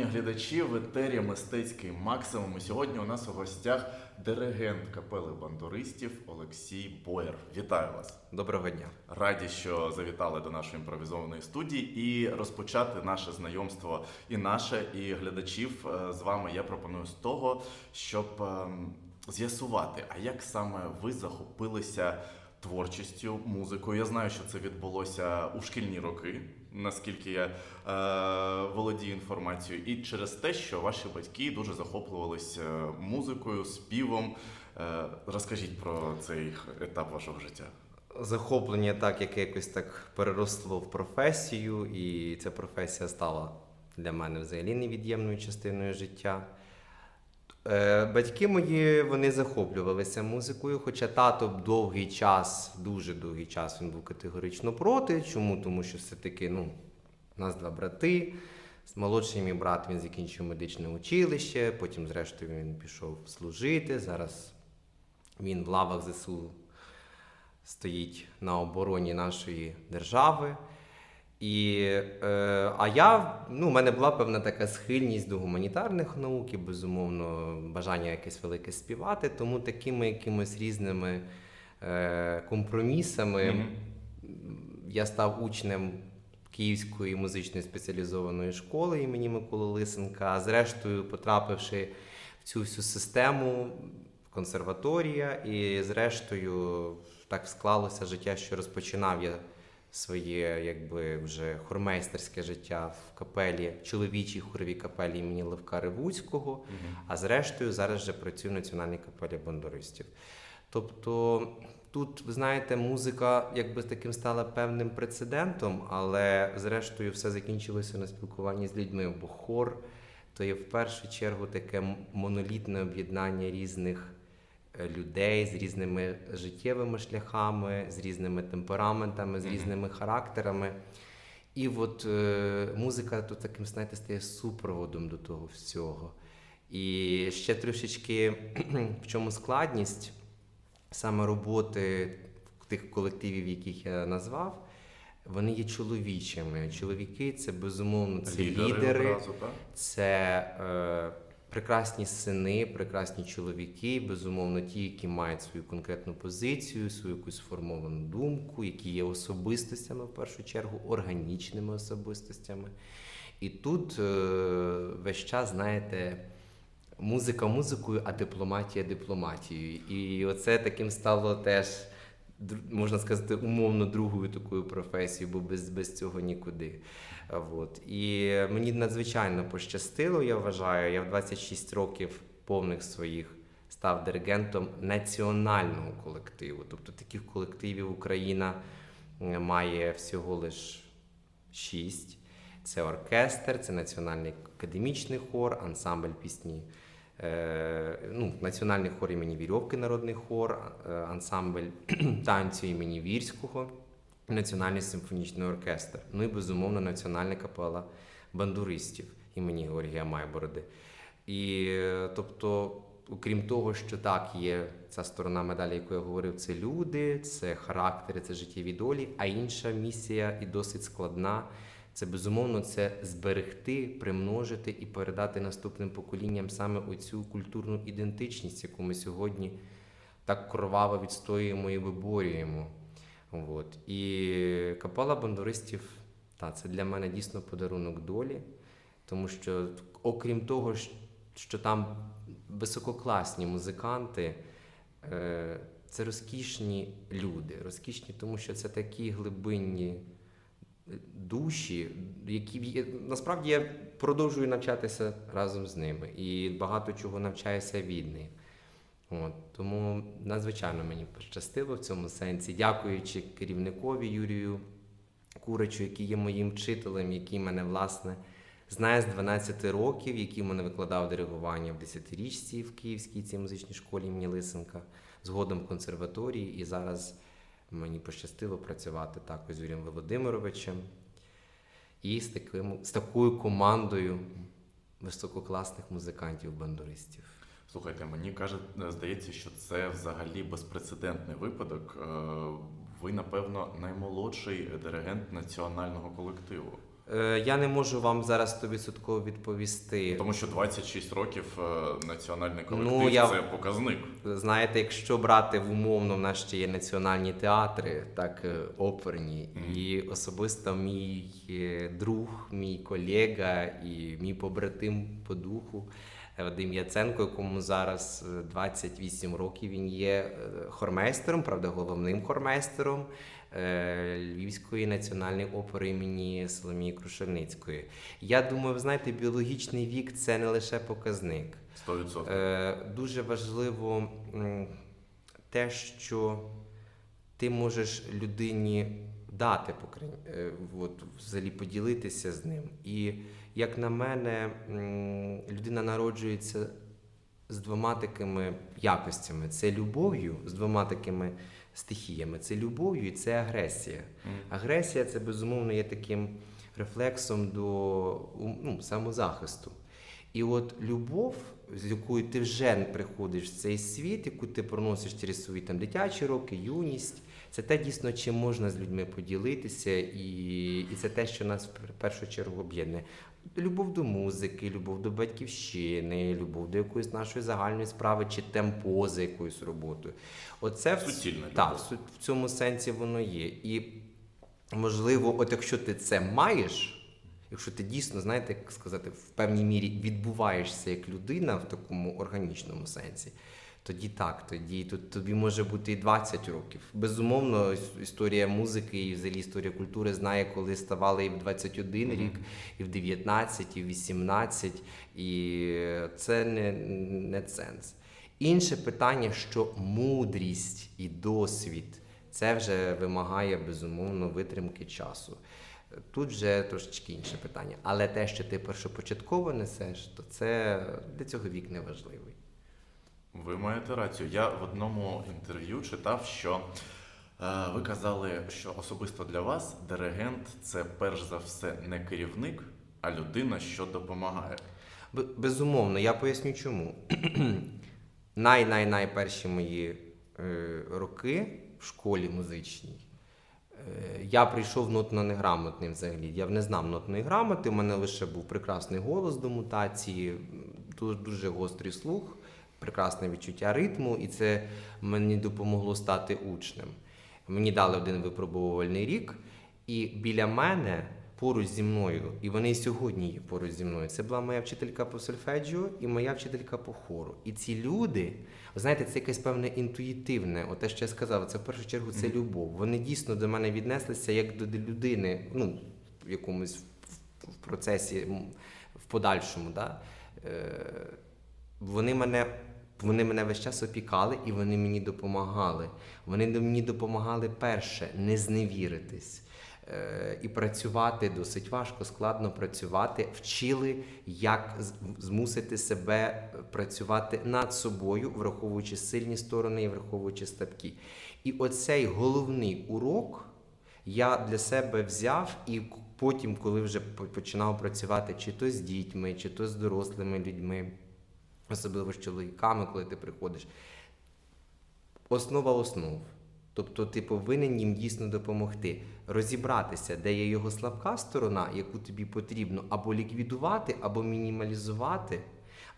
Шановні глядачі в етері Мистецький максимум. І сьогодні у нас у гостях диригент капели бандуристів Олексій Боєр. Вітаю вас! Доброго дня. Раді, що завітали до нашої імпровізованої студії і розпочати наше знайомство і наше, і глядачів е, з вами. Я пропоную з того, щоб ем, з'ясувати, а як саме ви захопилися творчістю, музикою. Я знаю, що це відбулося у шкільні роки, наскільки я е, володію інформацією, і через те, що ваші батьки дуже захоплювалися музикою, співом. Е, розкажіть про цей етап вашого життя. Захоплення так, яке якось так переросло в професію, і ця професія стала для мене взагалі невід'ємною частиною життя. Е, Батьки мої вони захоплювалися музикою, хоча тато довгий час, дуже довгий час він був категорично проти. Чому? Тому що все-таки ну, у нас два брати. Молодший мій брат він закінчив медичне училище, потім, зрештою, він пішов служити. Зараз він в лавах ЗСУ стоїть на обороні нашої держави. І, е, а я, ну, у мене була певна така схильність до гуманітарних наук і, безумовно, бажання якесь велике співати, тому такими якимось різними е, компромісами Мгм. я став учнем Київської музичної спеціалізованої школи імені Миколи Лисенка. А зрештою, потрапивши в цю всю систему, консерваторія, і зрештою так склалося життя, що розпочинав я своє якби вже хормейстерське життя в капелі, чоловічій хоровій капелі імені Левка Ревуцького, а зрештою зараз вже працюю в національній капелі бандуристів. Тобто тут, ви знаєте, музика якби таким стала певним прецедентом, але зрештою все закінчилося на спілкуванні з людьми, бо хор то є в першу чергу таке монолітне об'єднання різних людей з різними життєвими шляхами, з різними темпераментами, з різними характерами. І от е, музика тут таким, знаєте, стає супроводом до того всього. І ще трошечки в чому складність саме роботи тих колективів, яких я назвав, вони є чоловічими. Чоловіки це безумовно це лідери, одразу, так? це е, прекрасні сини, прекрасні чоловіки, безумовно, ті, які мають свою конкретну позицію, свою якусь сформовану думку, які є особистостями в першу чергу, органічними особистостями. І тут е, весь час, знаєте, музика музикою, а дипломатія дипломатією. І оце таким стало теж, можна сказати, умовно другою такою професією, бо без, без цього нікуди. От. І мені надзвичайно пощастило, я вважаю. Я в 26 років повних своїх став диригентом національного колективу. Тобто таких колективів Україна е, має всього лиш шість. Це оркестр, це національний академічний хор, ансамбль пісні. Е, ну, національний хор імені Вірьовки, народний хор, е, ансамбль танцю імені Вірського, Національний симфонічний оркестр. Ну і безумовно національна капела бандуристів імені Георгія Майбороди. І тобто, окрім того, що так, є ця сторона медалі, яку я говорив, це люди, це характери, це життєві долі, а інша місія і досить складна. Це безумовно це зберегти, примножити і передати наступним поколінням саме оцю культурну ідентичність, яку ми сьогодні так кроваво відстоюємо і виборюємо. От. І капела бандуристів, та, це для мене дійсно подарунок долі, тому що, окрім того, що там висококласні музиканти, е, це розкішні люди. Розкішні, тому що це такі глибинні душі, які насправді я продовжую навчатися разом з ними і багато чого навчаюся від них. От, тому надзвичайно мені пощастило в цьому сенсі, дякуючи керівникові Юрію Куричу, який є моїм вчителем, який мене власне знає з 12 років, який мене викладав диригування в 10-річці в Київській цій музичній школі імені Лисенка, згодом в консерваторії, і зараз мені пощастило працювати також з Юрієм Володимировичем і з, таким, з такою командою висококласних музикантів-бандуристів. Слухайте, мені каже, здається, що це взагалі безпрецедентний випадок. Е, Ви, напевно, наймолодший диригент національного колективу. Е, Я не можу вам зараз 100% відповісти. Тому що 26 років е, національний колектив Ну, я- це показник. Знаєте, якщо брати в умовно, в нас ще є національні театри, так е, оперні, Мгм. і особисто мій е, друг, мій колега і мій побратим по духу е, Вадим Яценко, якому зараз е, 28 років. Він є е, хормейстером, правда, головним хормейстером е, Львівської національної опери імені Соломії Крушельницької. Я думаю, ви знаєте, біологічний вік це не лише показник. 100%. Е, дуже важливо те, що ти можеш людині дати, е, от, взагалі поділитися з ним. І як на мене, людина народжується з двома такими якостями: це любов'ю, з двома такими стихіями. Це любов'ю і це агресія. Агресія це безумовно є таким рефлексом до ну, самозахисту. І от любов, з якою ти вже приходиш в цей світ, яку ти проносиш через свої там дитячі роки, юність, це те дійсно, чим можна з людьми поділитися, і, і це те, що нас в першу чергу об'єднує. Любов до музики, любов до батьківщини, любов до якоїсь нашої загальної справи чи темпо за якоюсь роботою. Оце в- Суцільна в су- в цьому сенсі воно є. І можливо, от якщо ти це маєш, якщо ти дійсно, знаєте, як сказати, в певній мірі відбуваєшся як людина в такому органічному сенсі. Тоді так, тоді тут тобі може бути і 20 років. Безумовно, історія музики і взагалі історія культури знає, коли ставали і в 21 Мгм. рік, і в 19, і в 18, і це не, не сенс. Інше питання, що мудрість і досвід це вже вимагає безумовно витримки часу. Тут вже трошечки інше питання. Але те, що ти першопочатково несеш, то це для цього вік не важливий. Ви маєте рацію. Я в одному інтерв'ю читав, що е, ви казали, що особисто для вас диригент це перш за все не керівник, а людина, що допомагає. Б- Безумовно, я поясню чому. Най-най-най мої е, роки в школі музичній. Е, я прийшов нотно неграмотним взагалі. Я не знав нотної грамоти, у мене лише був прекрасний голос до мутації, дуже, дуже гострий слух, прекрасне відчуття ритму, і це мені допомогло стати учнем. Мені дали один випробувальний рік, і біля мене поруч зі мною, і вони і сьогодні є поруч зі мною. Це була моя вчителька по сольфеджіо і моя вчителька по хору. І ці люди, ви знаєте, це якесь певне інтуїтивне. От те, що я сказав, це в першу чергу це любов. Вони дійсно до мене віднеслися як до людини, ну, в якомусь в- в процесі, в подальшому. Да? Е, вони мене. Вони мене весь час опікали і вони мені допомагали. Вони мені допомагали перше не зневіритись е, і працювати досить важко, складно працювати. Вчили, як змусити себе працювати над собою, враховуючи сильні сторони і враховуючи слабкі. І оцей головний урок я для себе взяв і потім, коли вже починав працювати чи то з дітьми, чи то з дорослими людьми, особливо з чоловіками, коли ти приходиш. Основа основ. Тобто ти повинен їм дійсно допомогти розібратися, де є його слабка сторона, яку тобі потрібно або ліквідувати, або мінімалізувати,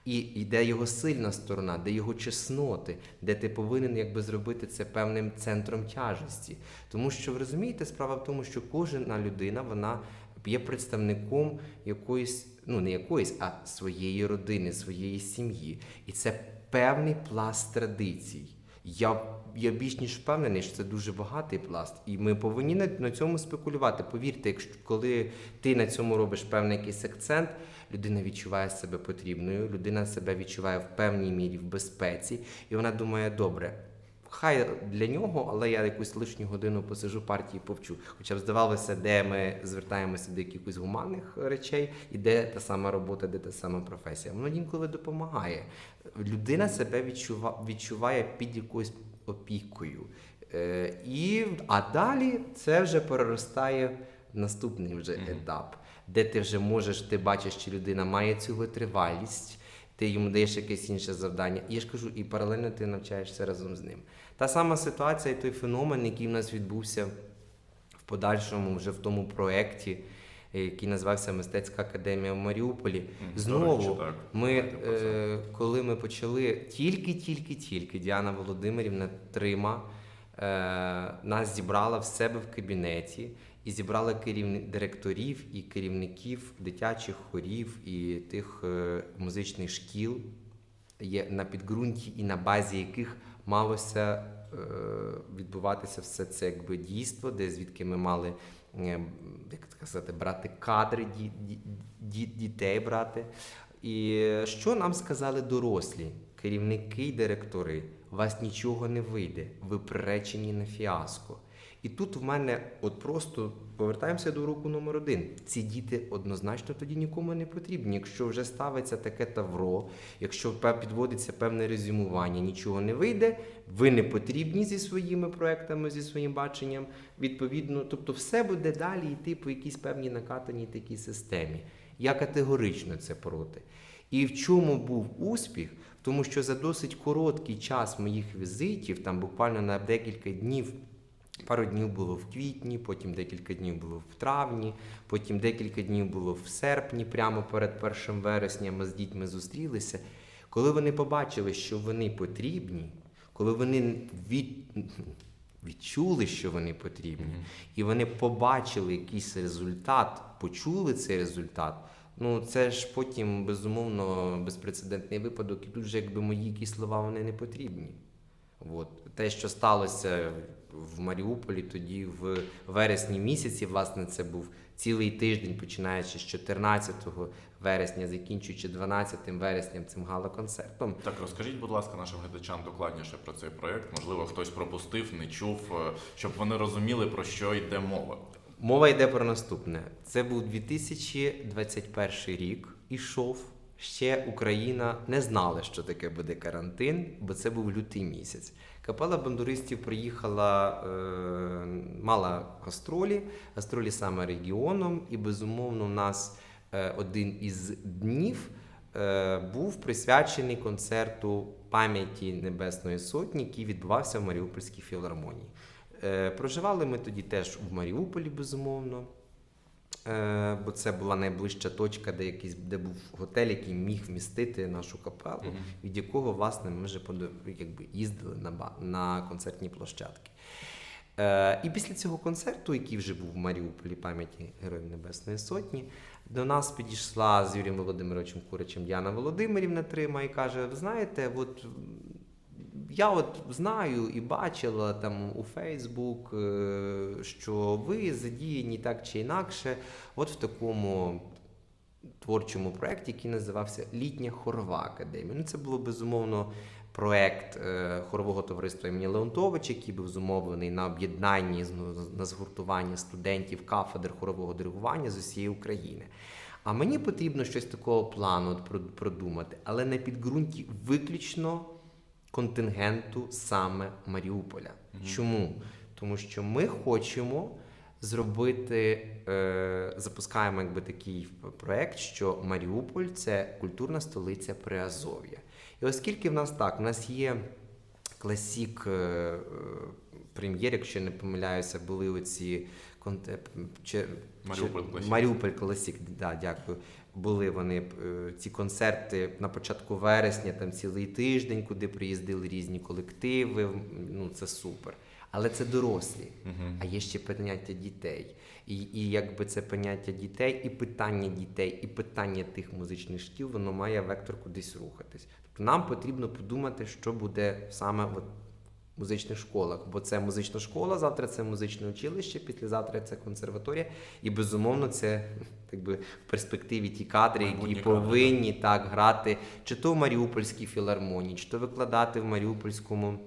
і, і де його сильна сторона, де його чесноти, де ти повинен якби зробити це певним центром тяжесті. Тому що ви розумієте, справа в тому, що кожна людина вона є представником якоїсь, ну не якоїсь, а своєї родини, своєї сім'ї. І це певний пласт традицій. Я, я більш ніж впевнений, що це дуже багатий пласт, і ми повинні на, на цьому спекулювати. Повірте, якщо коли ти на цьому робиш певний якийсь акцент, людина відчуває себе потрібною, людина себе відчуває в певній мірі в безпеці, і вона думає, добре. Хай для нього, але я якусь лишню годину посижу партії повчу. Хоча б здавалося, де ми звертаємося до якихось гуманних речей, і де та сама робота, де та сама професія. Воно інколи допомагає. Людина себе відчува, відчуває під якоюсь опікою. Е, і, а далі це вже переростає в наступний вже етап, де ти вже можеш, ти бачиш, чи людина має цю витривалість, ти йому даєш якесь інше завдання. І я ж кажу, і паралельно ти навчаєшся разом з ним. Та сама ситуація, і той феномен, який в нас відбувся в подальшому, вже в тому проєкті, е, який називався Мистецька академія в Маріуполі. Знову ми, е, коли ми почали тільки-тільки-тільки Діана Володимирівна Трима е, нас зібрала в себе в кабінеті і зібрала керівни... директорів і керівників дитячих хорів і тих е, музичних шкіл, є на підґрунті і на базі яких малося е, відбуватися все це якби дійство, де звідки ми мали. е, Як сказати, брати кадри, ді, ді, ді, дітей брати. І що нам сказали дорослі, керівники й директори? У вас нічого не вийде, ви приречені на фіаско. І тут в мене от просто повертаємося до уроку номер один. Ці діти однозначно тоді нікому не потрібні. Якщо вже ставиться таке тавро, якщо підводиться певне резюмування, нічого не вийде, ви не потрібні зі своїми проектами, зі своїм баченням. Відповідно, тобто все буде далі йти по якійсь певній накатаній такій системі. Я категорично це проти. І в чому був успіх? Тому що за досить короткий час моїх візитів, там буквально на декілька днів, пару днів було в квітні, потім декілька днів було в травні, потім декілька днів було в серпні, прямо перед першим вересням ми з дітьми зустрілися. Коли вони побачили, що вони потрібні, коли вони від... відчули, що вони потрібні, і вони побачили якийсь результат, почули цей результат. Ну, це ж потім безумовно безпрецедентний випадок, і тут вже якби мої якісь слова вони не потрібні. От. Те, що сталося в Маріуполі тоді, в вересні місяці, власне, це був цілий тиждень, починаючи з 14 вересня, закінчуючи 12 вересням цим гала-концертом. Так, розкажіть, будь ласка, нашим глядачам докладніше про цей проект. Можливо, хтось пропустив, не чув, е, щоб вони розуміли, про що йде мова. Мова йде про наступне. Це був 2021 рік. Ішов. Ще Україна не знала, що таке буде карантин, бо це був лютий місяць. Капела бандуристів приїхала, е, мала гастролі, гастролі саме регіоном, і безумовно, у нас е, один із днів е, був присвячений концерту пам'яті Небесної Сотні, який відбувався в Маріупольській філармонії. Проживали ми тоді теж в Маріуполі, безумовно. Е, Бо це була найближча точка, де якийсь де був готель, який міг вмістити нашу капелу, Мгм. від якого власне ми вже якби їздили на, на концертні площадки. Е, і після цього концерту, який вже був в Маріуполі пам'яті Героїв Небесної Сотні, до нас підійшла з Юрієм Володимировичем Куричем Діана Володимирівна Трима і каже: Ви знаєте, от я от знаю і бачила там у Фейсбук, е, що ви задіяні так чи інакше, от в такому творчому проєкті, який називався Літня хорова академія. Ну, це було безумовно проєкт е, хорового товариства імені Леонтовича, який був зумовлений на об'єднанні на згуртуванні студентів кафедр хорового диригування з усієї України. А мені потрібно щось такого плану продумати, але на підґрунті виключно контингенту саме Маріуполя. Чому? Тому що ми хочемо зробити, е, запускаємо якби такий проект, що Маріуполь це культурна столиця Приазов'я. І оскільки в нас так, в нас є класік е, е, прем'єр, якщо не помиляюся, були оці конте... чи... Маріуполь Класік. Маріуполь Класік, да, дякую. Були вони е, ці концерти на початку вересня, там цілий тиждень, куди приїздили різні колективи. Ну це супер. Але це дорослі. Мгм. А є ще поняття дітей. І, і якби це поняття дітей, і питання дітей, і питання тих музичних шкіл, воно має вектор кудись рухатись. Тобто нам потрібно подумати, що буде саме от музичних школах, бо це музична школа, завтра це музичне училище, післязавтра це консерваторія, і безумовно це якби в перспективі ті кадри, які повинні так грати, чи то в Маріупольській філармонії, чи то викладати в Маріупольському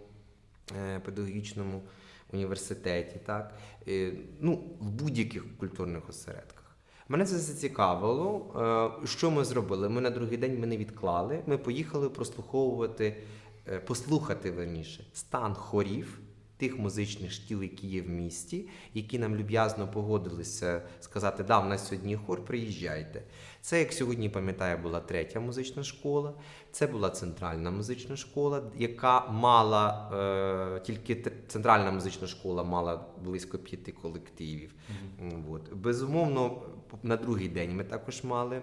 е, педагогічному університеті, так? Е, ну, в будь-яких культурних осередках. Мене це зацікавило. Е, Що ми зробили? Ми на другий день ми не відклали. Ми поїхали прослуховувати, послухати верніше, стан хорів тих музичних шкіл, які є в місті, які нам люб'язно погодилися сказати, да, в нас сьогодні хор, приїжджайте. Це, як сьогодні пам'ятаю, була третя музична школа. Це була центральна музична школа, яка мала е, тільки центральна музична школа мала близько п'яти колективів. М, От. Безумовно, на другий день ми також мали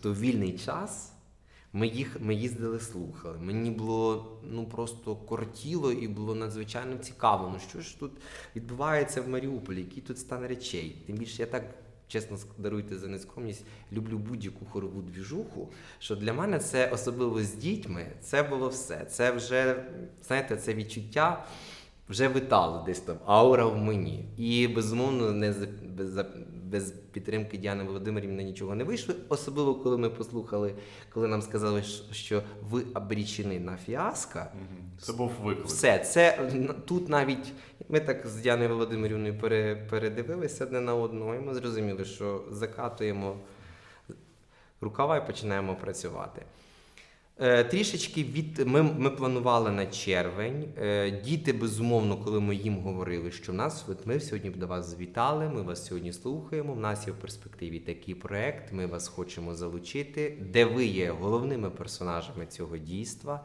то вільний час. Ми їх ми їздили, слухали. Мені було ну просто кортіло і було надзвичайно цікаво. Ну що ж тут відбувається в Маріуполі, який тут стан речей. Тим більше я так чесно даруйте за нескромність, люблю будь-яку хорову двіжуху. Що для мене це особливо з дітьми, це було все. Це вже знаєте, це відчуття вже витало десь там аура в мені. І безумовно, не без, без підтримки Діани Володимирівни нічого не вийшло. Особливо, коли ми послухали, коли нам сказали, що- ви обрічені на фіаско. Це був виклик. Все, це тут навіть ми так з Діаною Володимирівною передивилися одне на одного, і ми зрозуміли, що закатуємо рукава і починаємо працювати. Е, Трішечки від ми, ми планували на червень. Е, Діти, безумовно, коли ми їм говорили, що в нас от ми сьогодні до вас завітали, ми вас сьогодні слухаємо. В нас є в перспективі такий проект. Ми вас хочемо залучити, де ви є головними персонажами цього дійства.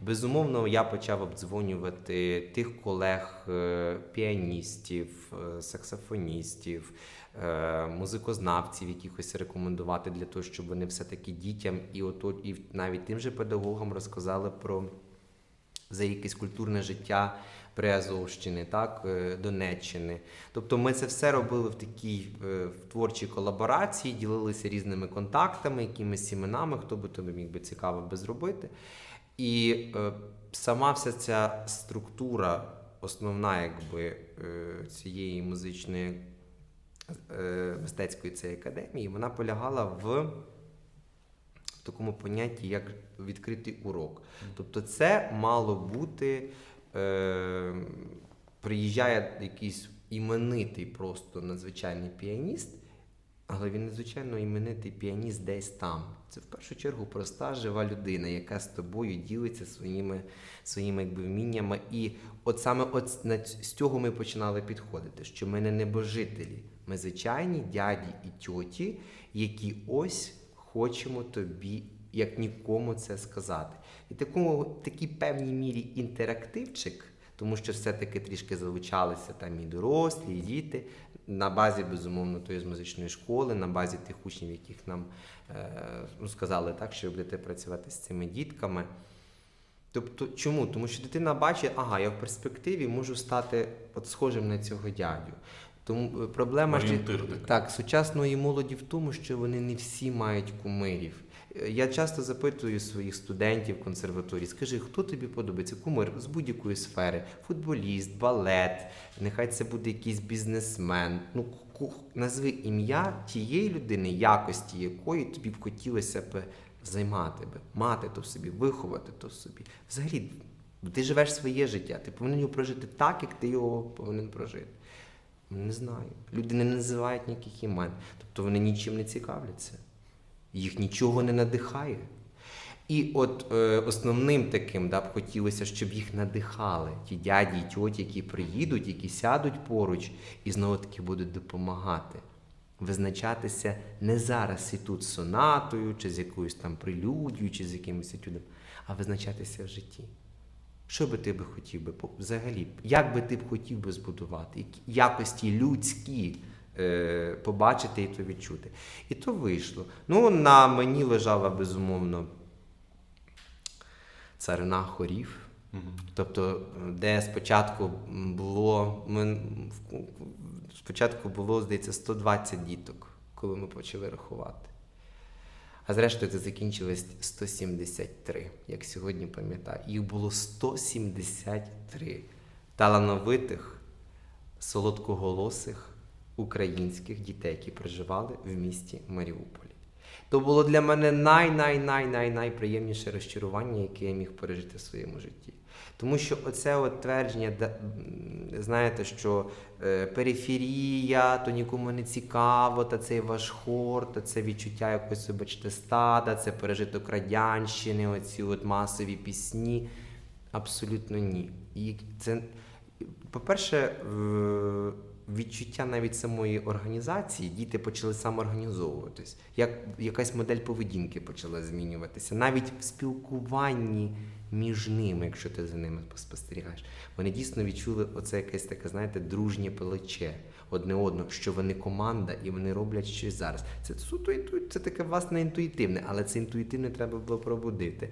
Безумовно, я почав обдзвонювати тих колег, е, піаністів, саксофоністів, музикознавців, якихось рекомендувати для того, щоб вони все-таки дітям і ото, і навіть тим же педагогам розказали про за якесь культурне життя Приазовщини, так, е, Донеччини. Тобто ми це все робили в такій е, в творчій колаборації, ділилися різними контактами, якимись іменами, хто би тобі міг би цікаво би зробити. І е, сама вся ця структура, основна якби, е, цієї музичної е, мистецької цієї академії, вона полягала в, в такому понятті, як відкритий урок. Тобто, це мало бути, е, приїжджає якийсь іменитий, просто надзвичайний піаніст. Але він надзвичайно іменитий піаніст десь там. Це в першу чергу проста жива людина, яка з тобою ділиться своїми, своїми якби, вміннями. І от саме от з цього ми починали підходити, що ми не небожителі, ми звичайні дяді і тьоті, які ось хочемо тобі, як нікому це сказати. І в такій певній мірі інтерактивчик, тому що все-таки трішки залучалися там і дорослі, і діти на базі, безумовно, тої з музичної школи, на базі тих учнів, яких нам е, ну, сказали так, що будете працювати з цими дітками. Тобто, чому? Тому що дитина бачить, ага, я в перспективі можу стати от схожим на цього дядю. Тому е, проблема ж так, сучасної молоді в тому, що вони не всі мають кумирів. Е, Я часто запитую своїх студентів в консерваторії, скажи, хто тобі подобається? Кумир з будь-якої сфери, футболіст, балет, нехай це буде якийсь бізнесмен. Ну, назви ім'я тієї людини, якості якої тобі б хотілося б займати би, мати то в собі, виховати то в собі. Взагалі, ти живеш своє життя, ти повинен його прожити так, як ти його повинен прожити. Не знаю. Люди не називають ніяких імен. Тобто вони нічим не цікавляться. Їх нічого не надихає. І от е, основним таким да, б хотілося, щоб їх надихали ті дяді і тьоті, які приїдуть, які сядуть поруч і знову таки будуть допомагати. Визначатися не зараз і тут сонатою, чи з якоюсь там прелюдією, чи з якимось етюдом, а визначатися в житті. Що би ти би хотів би взагалі? Як би ти б хотів би збудувати? Якості людські е, побачити і то відчути? І то вийшло. Ну, на мені лежала безумовно царина хорів. Тобто, де спочатку було, ми, спочатку було, здається, 120 діток, коли ми почали рахувати. А зрештою це закінчилось 173, як сьогодні пам'ятаю. Їх було 173 талановитих, солодкоголосих українських дітей, які проживали в місті Маріуполі. То було для мене най-най-най-най-найприємніше розчарування, яке я міг пережити в своєму житті. Тому що оце от твердження, знаєте, що е, периферія, то нікому не цікаво, та цей ваш хор, та це відчуття якось, вибачте, стада, це пережиток радянщини, оці от масові пісні. Абсолютно ні. І це По-перше, відчуття навіть самої організації, діти почали самоорганізовуватись. Як якась модель поведінки почала змінюватися. Навіть в спілкуванні між ними, якщо ти за ними спостерігаєш, вони дійсно відчули оце якесь таке, знаєте, дружнє плече одне одного, що вони команда і вони роблять щось зараз. Це суто це таке власне інтуїтивне, але це інтуїтивне треба було пробудити.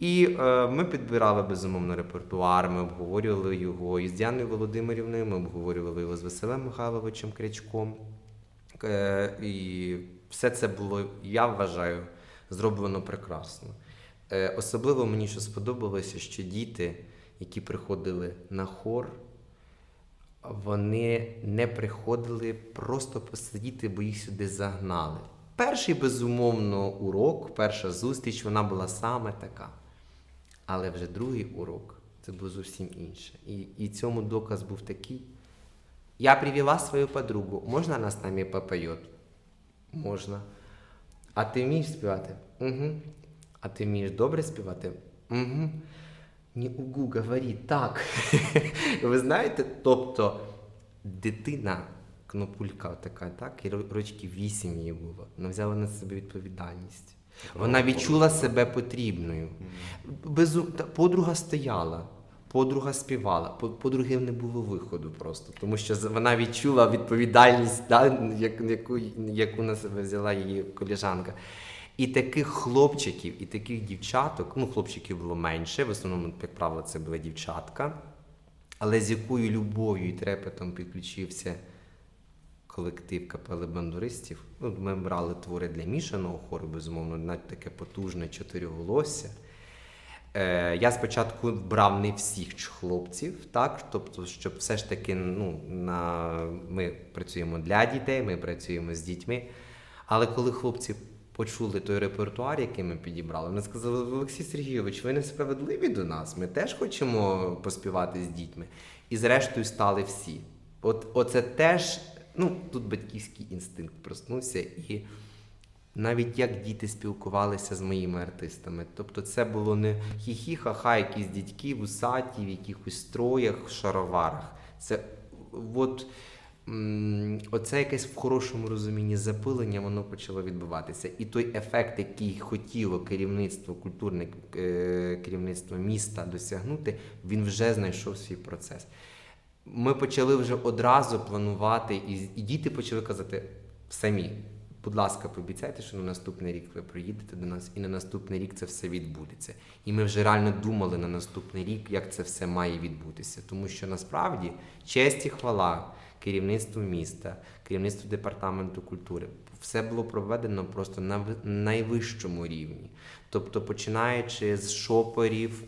І е, ми підбирали безумовно репертуар, ми обговорювали його і з Діаною Володимирівною, ми обговорювали його з Василем Михайловичем Крячком. Е, і все це було, я вважаю, зроблено прекрасно. Е, особливо мені що сподобалося, що діти, які приходили на хор, вони не приходили просто посидіти, бо їх сюди загнали. Перший, безумовно, урок, перша зустріч, вона була саме така. Але вже другий урок це було зовсім інше. І, і цьому доказ був такий. Я привела свою подругу. Можна она с нами попоет? Можна. А ти вмієш співати? Угу. А ти вмієш добре співати? Угу. Не угу, говори так. Ви знаєте, тобто дитина, кнопулька така, так, і рочки вісім їй було. Вона взяла на себе відповідальність. Вона відчула себе потрібною. Безу... Подруга стояла, подруга співала, подруги не було виходу просто, тому що вона відчула відповідальність, да, яку, яку на себе взяла її коліжанка. І таких хлопчиків, і таких дівчаток, ну, хлопчиків було менше, в основному, як правило, це була дівчатка, але з якою любов'ю і трепетом підключився колектив капели бандуристів. Ну, ми брали твори для мішаного хору, безумовно, навіть таке потужне чотириголосся. Е, я спочатку брав не всіх хлопців, так, тобто, щоб все ж таки ну, на... ми працюємо для дітей, ми працюємо з дітьми. Але коли хлопці почули той репертуар, який ми підібрали, вони сказали: Олексій Сергійович, ви несправедливі до нас, ми теж хочемо поспівати з дітьми. І зрештою стали всі. От, оце теж, ну, тут батьківський інстинкт проснувся і навіть як діти спілкувалися з моїми артистами. Тобто це було не хі-хі, ха-ха, якісь дідьки, вусаті, в якихось строях, шароварах. Це от, оце якесь в хорошому розумінні запилення, воно почало відбуватися. І той ефект, який хотіло керівництво, культурне е, керівництво міста досягнути, він вже знайшов свій процес. Ми почали вже одразу планувати, і, і діти почали казати самі. Будь ласка, пообіцяйте, що на наступний рік ви приїдете до нас, і на наступний рік це все відбудеться. І ми вже реально думали на наступний рік, як це все має відбутися. Тому що насправді честь і хвала керівництву міста, керівництву департаменту культури, все було проведено просто на найвищому рівні. Тобто, починаючи з шопорів,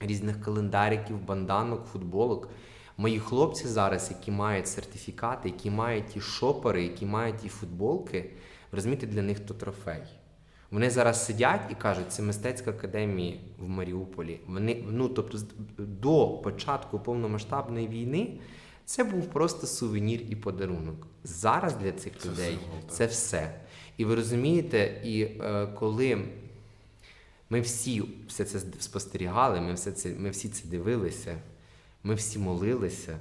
різних календариків, банданок, футболок. Мої хлопці зараз, які мають сертифікати, які мають ті шопери, які мають ті футболки, розумієте, для них то трофей. Вони зараз сидять і кажуть, це мистецька академія в Маріуполі. Вони, ну, тобто, до початку повномасштабної війни це був просто сувенір і подарунок. Зараз для цих Це людей символ, це все. І ви розумієте, і е, коли ми всі все це спостерігали, ми, все це, ми всі це дивилися, ми всі молилися.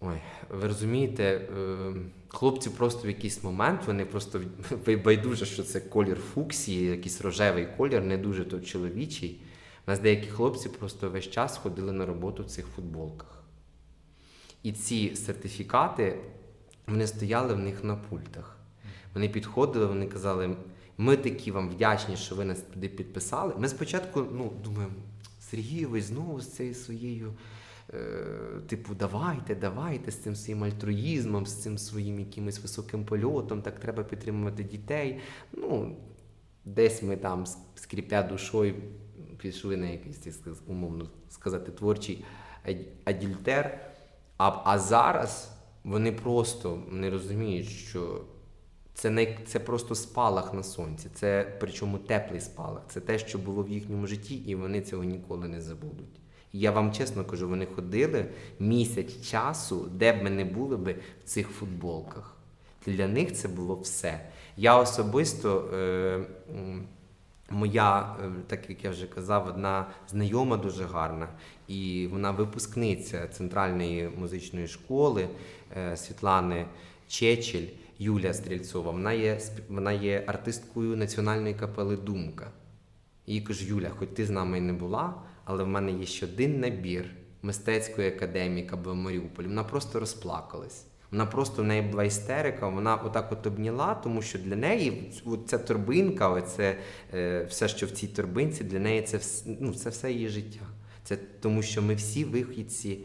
Ой, ви розумієте, е, хлопці просто в якийсь момент вони просто байдуже, що це колір фуксії, якийсь рожевий колір, не дуже то чоловічий. У нас деякі хлопці просто весь час ходили на роботу в цих футболках. І ці сертифікати вони стояли в них на пультах. Вони підходили, вони казали: ми такі вам вдячні, що ви нас туди підписали. Ми спочатку ну, думаємо, Сергійович знову з цією своєю, е, типу, давайте, давайте з цим своїм альтруїзмом, з цим своїм якимось високим польотом, так треба підтримувати дітей. Ну, десь ми там, скріпя душою, пішли на якийсь, умовно сказати, творчий ад- адюльтер. А, а зараз вони просто не розуміють, що це не це просто спалах на сонці, це причому теплий спалах. Це те, що було в їхньому житті, і вони цього ніколи не забудуть. І я вам чесно кажу, вони ходили місяць часу, де б ми не були би в цих футболках. Для них це було все. Я особисто е, Моя, е, так як я вже казав, одна знайома дуже гарна, і вона випускниця центральної музичної школи е, Світлани Чечель, Юлія Стрільцова. Вона є, вона є артисткою національної капели Думка. І їй кажу, Юля, хоч ти з нами і не була, але в мене є ще один набір мистецької академії КБ Маріуполь. Вона просто розплакалась. Вона просто в неї була істерика, вона отак от обняла, тому що для неї ця торбинка, оце, е, все, що в цій торбинці, для неї це, ну, це все її життя. Це тому, що ми всі вихідці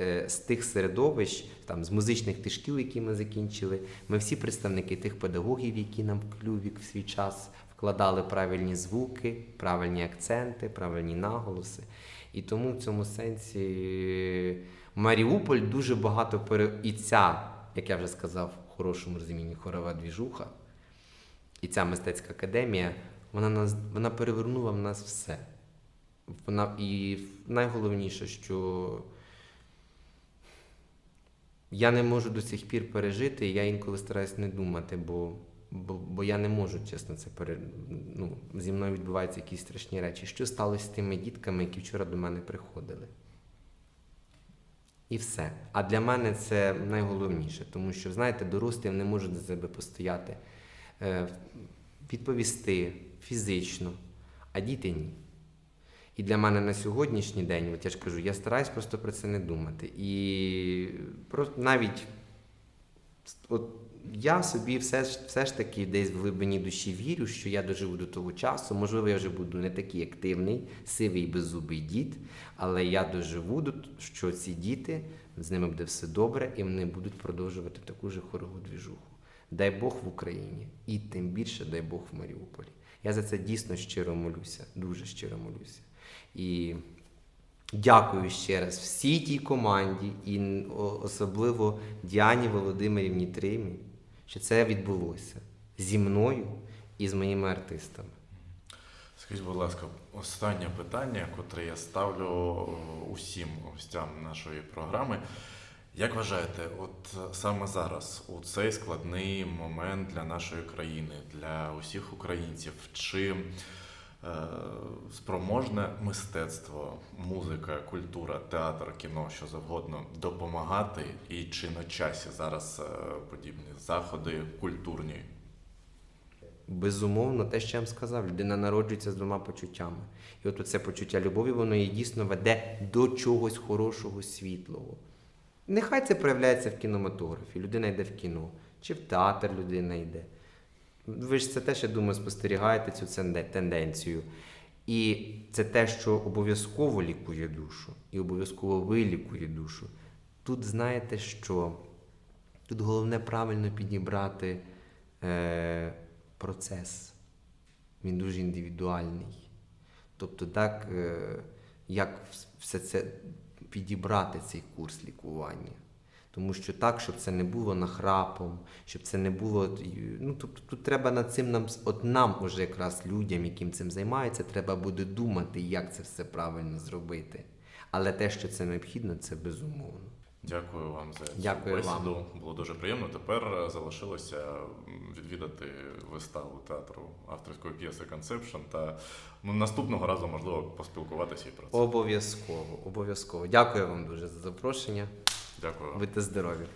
е, з тих середовищ, там, з музичних тишків, які ми закінчили, ми всі представники тих педагогів, які нам в клювік в свій час вкладали правильні звуки, правильні акценти, правильні наголоси. І тому в цьому сенсі Маріуполь дуже багато пере... і ця, як я вже сказав, в хорошому розумінні хорова двіжуха, і ця мистецька академія, вона нас вона перевернула в нас все. Вона і найголовніше, що я не можу до сих пір пережити, і я інколи стараюсь не думати, бо, бо, бо я не можу, чесно, це пере... ну, зі мною відбуваються якісь страшні речі. Що сталося з тими дітками, які вчора до мене приходили? І все. А для мене це найголовніше, тому що, знаєте, дорослі не можуть за себе постояти, е, відповісти фізично, а діти ні. І для мене на сьогоднішній день, от я ж кажу, я стараюсь просто про це не думати. І просто навіть от я собі все ж, все ж таки десь в глибині душі вірю, що я доживу до того часу. Можливо, я вже буду не такий активний, сивий беззубий дід, але я доживу до що ці діти, з ними буде все добре, і вони будуть продовжувати таку же хорову двіжуху. Дай Бог в Україні, і тим більше дай Бог в Маріуполі. Я за це дійсно щиро молюся, дуже щиро молюся. І дякую ще раз всій тій команді, і особливо Діані Володимирівні Тримі, що це відбулося зі мною і з моїми артистами. Скажіть, будь ласка, останнє питання, котре я ставлю е, усім гостям нашої програми. Як вважаєте, от е, саме зараз, у цей складний момент для нашої країни, для усіх українців, чи спроможне мистецтво, музика, культура, театр, кіно, що завгодно допомагати, і чи на часі зараз е, подібні заходи культурні? Безумовно, те, що я вам сказав, людина народжується з двома почуттями. І от це почуття любові, воно її дійсно веде до чогось хорошого, світлого. Нехай це проявляється в кінематографі. Людина йде в кіно, чи в театр людина йде. Ви ж це теж, я думаю, спостерігаєте цю тенденцію. І це те, що обов'язково лікує душу, і обов'язково вилікує душу. Тут знаєте, що тут головне правильно підібрати е, процес. Він дуже індивідуальний. Тобто, так, е, як все це підібрати цей курс лікування. Тому що так, щоб це не було нахрапом, щоб це не було. Ну, тобто тут треба над цим нам, от нам, уже якраз людям, яким цим займаються, треба буде думати, як це все правильно зробити. Але те, що це необхідно, це безумовно. Дякую вам за цю Дякую бесіду. Було дуже приємно. Тепер е, залишилося відвідати виставу театру авторської п'єси Conception та ну, наступного разу можливо поспілкуватися і про це. Обов'язково, обов'язково. Дякую вам дуже за запрошення. Дякую. Будьте здорові.